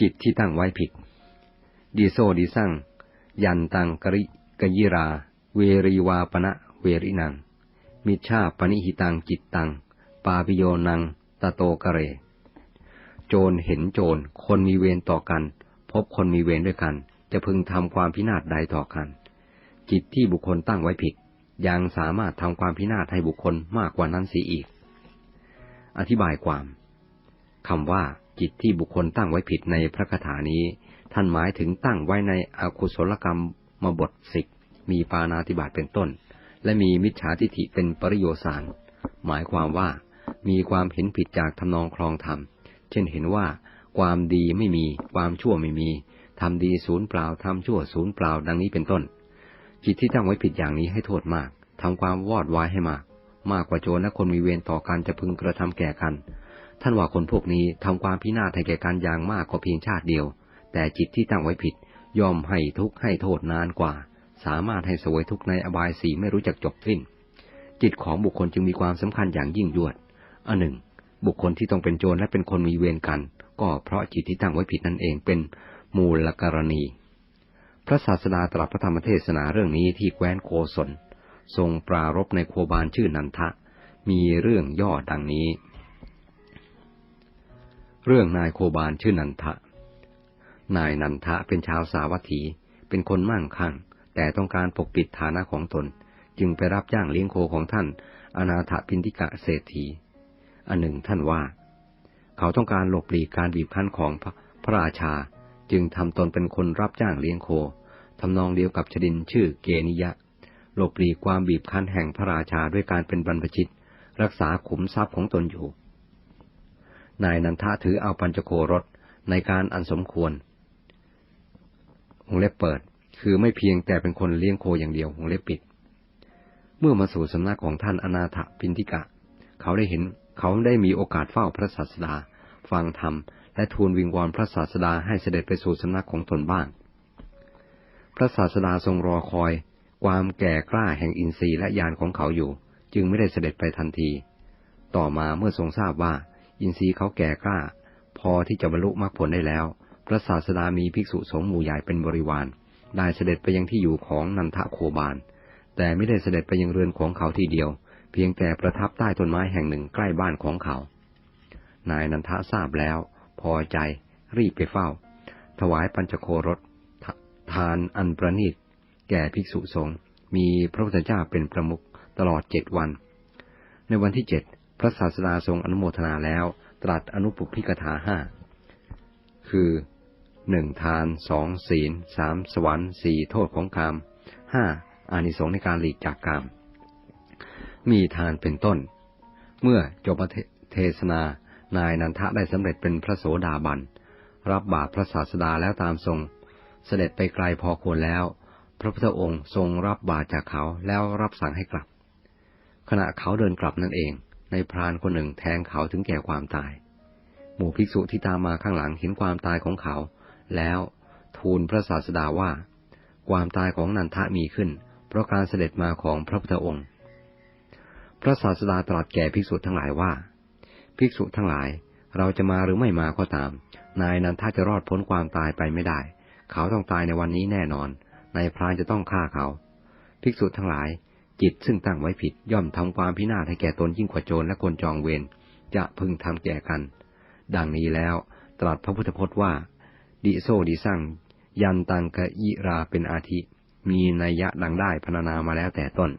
จิตที่ตั้งไว้ผิด ดีโซดีสั่งยันตังกริกยิรา เวรีวาปณะเวรินัง มิชาปนิหิตังจิตตัง ปาปิโยนัง ตะโตกะเร โจรเห็นโจร คนมีเวรต่อกัน พบคนมีเวรด้วยกัน จะพึงทำความพินาศใดต่อกัน จิตที่บุคคลตั้งไว้ผิด ยังสามารถทำความพินาศให้บุคคลมากกว่านั้นเสียอีก อธิบายความคำว่า จิตที่บุคคลตั้งไว้ผิดในพระคาถานี้ ท่านหมายถึงตั้งไว้ในอกุศลกรรมมาบทสิกมีปานาติบาตเป็นต้น และมีมิจฉาทิฐิเป็นปริโยสาร หมายความว่ามีความเห็นผิดจากทำนองคลองธรรม เช่นเห็นว่า ความดีไม่มี ความชั่วไม่มีทำดีศูนย์เปล่าทำชั่วศูนย์เปล่าดังนี้เป็นต้น จิตที่ตั้งไว้ผิดอย่างนี้ให้โทษมากทำความวอดวายให้มาก มากกว่าโจรและคนมีเวรต่อกันจะพึงกระทำแก่กัน ท่านว่าคนพวกนี้ทำความพินาศให้แก่การอย่างมากกว่าเพียงชาติเดียว แต่จิตที่ตั้งไว้ผิดย่อมให้ทุกข์ให้โทษนานกว่า สามารถให้สวยทุกข์ในอบายสีไม่รู้จักจบสิ้น จิตของบุคคลจึงมีความสำคัญอย่างยิ่งยวดอันหนึ่ง บุคคลที่ต้องเป็นโจรและเป็นคนมีเวรกัน ก็เพราะจิตที่ตั้งไว้ผิดนั่นเองเป็นมูลกรณี พระศาสดาตรัสพระธรรมเทศนาเรื่องนี้ที่แคว้นโกศลทรงปรารบในโคบาลชื่อนันทะ มีเรื่องย่อดังนี้ เรื่องนายโคบาลชื่อนันทะ นายนันทะเป็นชาวสาวัตถี เป็นคนมั่งคั่ง แต่ต้องการปกปิดฐานะของตน จึงไปรับจ้างเลี้ยงโคของท่าน อนาถพินทิกะเศรษฐี อันหนึ่งท่านว่า เขาต้องการหลบหลีกการบีบคั้นของพระราชา จึงทำตนเป็นคนรับจ้างเลี้ยงโคทำนองเดียวกับชดินชื่อเกนิยะ หลบหลีกความบีบคั้นแห่งพระราชาด้วยการเป็นบรรพชิต รักษาขุมทรัพย์ของตนอยู่ นายนันทะถือเอาปัญจโครถในการอันสมควรวงเล็บเปิด คือไม่เพียงแต่เป็นคนเลี้ยงโคอย่างเดียววงเล็บปิด เมื่อมาสู่สำนักของท่านอนาถพินทิกะ เขาได้เห็นเขาได้มีโอกาสเฝ้าพระศาสดา ฟังธรรม และทูลวิงวอนพระศาสดาให้เสด็จไปสู่สำนักของตนบ้าง พระศาสดาทรงรอคอย ความแก่กล้าแห่งอินทรีย์และญาณของเขาอยู่ จึงไม่ได้เสด็จไปทันที ต่อมาเมื่อทรงทราบว่า อินทรีย์เขาแก่กล้า พอที่จะบรรลุมรรคผลได้แล้ว พระศาสดามีภิกษุสงฆ์หมู่ใหญ่เป็นบริวาร ได้เสด็จไปยังที่อยู่ของนันทโคบาล แต่ไม่ได้เสด็จไปยังเรือนของเขาทีเดียว เพียงแต่ประทับใต้ต้นไม้แห่งหนึ่งใกล้บ้านของเขา นายนันทะทราบแล้ว พอใจ รีบไปเฝ้า ถวายปัญจโครสทานอันประณีตแก่ภิกษุสงฆ์มีพระพุทธเจ้าเป็นประมุขตลอดเจ็ดวัน ในวันที่เจ็ด พระศาสดาทรงอนุโมทนาแล้ว ตรัสอนุปุพิกถาห้าคือหนึ่งทานสองศีลสามสวรรค์สี่โทษของกรรมห้าอานิสงส์ในการหลีกจากกรรมมีทานเป็นต้น เมื่อจบเทศนานายนันทะได้สำเร็จเป็นพระโสดาบัน รับบาปพระศาสดาแล้วตามทรง เสด็จไปไกลพอควรแล้ว พระพุทธองค์ทรงรับบาปจากเขาแล้วรับสั่งให้กลับ ขณะเขาเดินกลับนั่นเอง ในพรานคนหนึ่งแทงเขาถึงแก่ความตาย หมู่ภิกษุที่ตามมาข้างหลังเห็นความตายของเขา แล้วทูลพระศาสดาว่า ความตายของนันทะมีขึ้น เพราะการเสด็จมาของพระพุทธองค์ พระศาสดาตรัสแก่ภิกษุทั้งหลายว่า ภิกษุทั้งหลายเราจะมาหรือไม่มาก็ตาม นายนันทะจะรอดพ้นความตายไปไม่ได้ เขาต้องตายในวันนี้แน่นอน นายพรานจะต้องฆ่าเขา ภิกษุทั้งหลาย จิตซึ่งตั้งไว้ผิดย่อมทำความพินาศให้แก่ตนยิ่งกว่าโจรและคนจองเวรจะพึงทำแก่กัน ดังนี้แล้วตรัสพระพุทธพจน์ว่า ดิโซดิสั่งยันตังกะยิราเป็นอาทิ มีนัยยะดังได้พรรณนามาแล้วแต่ต้น